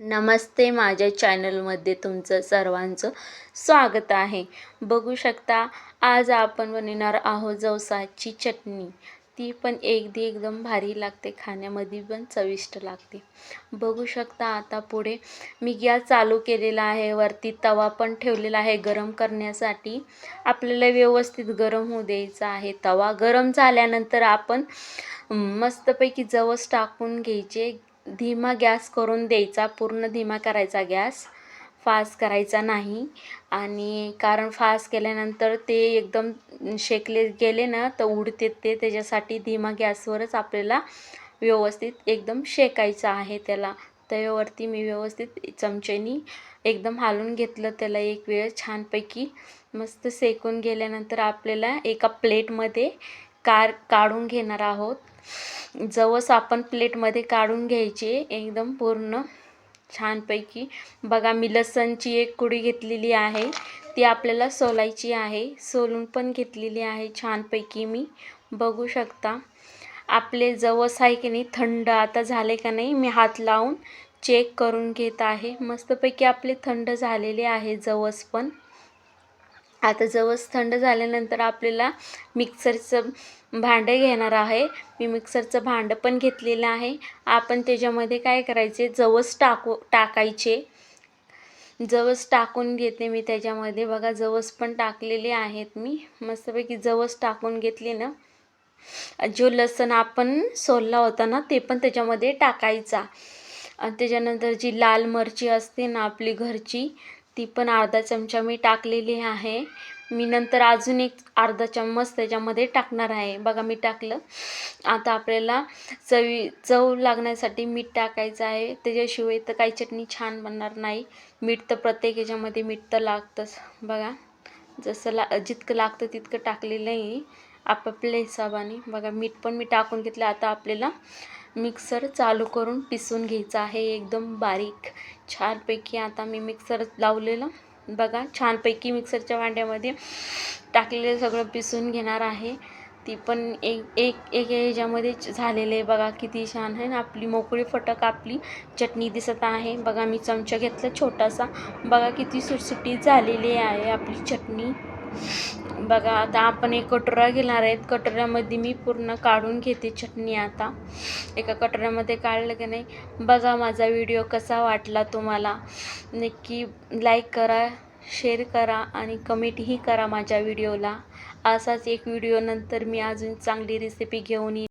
नमस्ते माझ्या चॅनलमध्ये तुमचं सर्वांचं स्वागत आहे. बघू शकता आज आपण बनवणार आहोत जवसाची चटणी. ती पण एकदी एकदम भारी लागते खाण्यामध्ये पण चविष्ट लागते. बघू शकता आता पुढे मी गॅस चालू केलेला आहे वरती तवा पण ठेवलेला आहे गरम करण्यासाठी. आपल्याला व्यवस्थित गरम होऊ द्यायचा आहे. तवा गरम झाल्यानंतर आपण मस्तपैकी जवस टाकून घ्यायचे. धीमा गॅस करून द्यायचा पूर्ण धीमा करायचा गॅस फास्ट करायचा नाही. आणि कारण फास्ट केल्यानंतर ते एकदम शेकले गेले ना तर उडते ते त्याच्यासाठी धीमा गॅसवरच आपल्याला व्यवस्थित एकदम शेकायचं आहे त्याला. तव्यावरती मी व्यवस्थित चमच्यानी एकदम हालून घेतलं त्याला एक वेळ छानपैकी. मस्त सेकून गेल्यानंतर आपल्याला एका प्लेटमध्ये कार काढून घेणार आहोत. जवस आपण प्लेटमध्ये काढून घ्यायचे एकदम पूर्ण छानपैकी. बघा मी लसणची एक कुडी घेतलेली आहे. ती आपल्याला सोलायची आहे. सोलून पण घेतलेली आहे छानपैकी मी. बघू शकता. आपले जवस आहे की नाही थंड आता झाले का नाही मी हात लावून चेक करून घेत आहे. मस्तपैकी आपले थंड झालेले आहे जवस पण. आता जवस थंड झाल्यानंतर आपल्याला मिक्सरचं भांडं घेणार आहे. मी मिक्सरचं भांडं पण घेतलेलं आहे. आपण त्याच्यामध्ये काय करायचे? जवस टाकू टाकायचे. जवस टाकून घेते मी त्याच्यामध्ये. बघा जवस पण टाकलेले आहेत मी. मस्तपैकी जवस टाकून घेतले ना. जो लसण आपण सोलला होता ना ते पण त्याच्यामध्ये टाकायचा. आणि त्याच्यानंतर जी लाल मिरची असते ना आपली घरची ती पण अर्धा चमचा मी टाकलेली आहे. मी नंतर अजून एक अर्धा चम्मच त्याच्यामध्ये टाकणार आहे. बघा मी टाकलं. आता आपल्याला चवी चव लागण्यासाठी मीठ टाकायचं आहे. त्याच्याशिवाय तर काही चटणी छान बनणार नाही. मीठ तर प्रत्येक याच्यामध्ये मीठ तर लागतंच. बघा जसं ला जितकं लागतं तितकं टाकलेलं आहे आपापल्या हिशोबाने. बघा मीठ पण मी टाकून घेतलं. आता आपल्याला मिक्सर चालू करून पिसून घ्यायचं आहे. एकदम बारीक छानपैकी. आता मी मिक्सर लावलेलं. बघा छानपैकी मिक्सरच्या भांड्यामध्ये टाकलेलं सगळं पिसून घेणार आहे. ती पण एक एक एक ह्याच्यामध्ये झालेलं आहे. बघा किती छान आहे ना. आपली मोकळी फटक आपली चटणी दिसत आहे. बघा मी चमचा घेतला छोटासा. बघा किती सुटसुटी झालेली आहे आपली चटणी. बघा आता आपण एक कटोरा घेणार आहेत. कटोऱ्यामध्ये मी पूर्ण काढून घेते चटणी आता. एका कटोऱ्यामध्ये काढलं की नाही बघा माझा व्हिडिओ कसा वाटला तुम्हाला. नक्की लाईक करा शेअर करा आणि कमेंटही करा माझ्या व्हिडिओला. असाच एक व्हिडिओ नंतर मी अजून चांगली रेसिपी घेऊन येईन.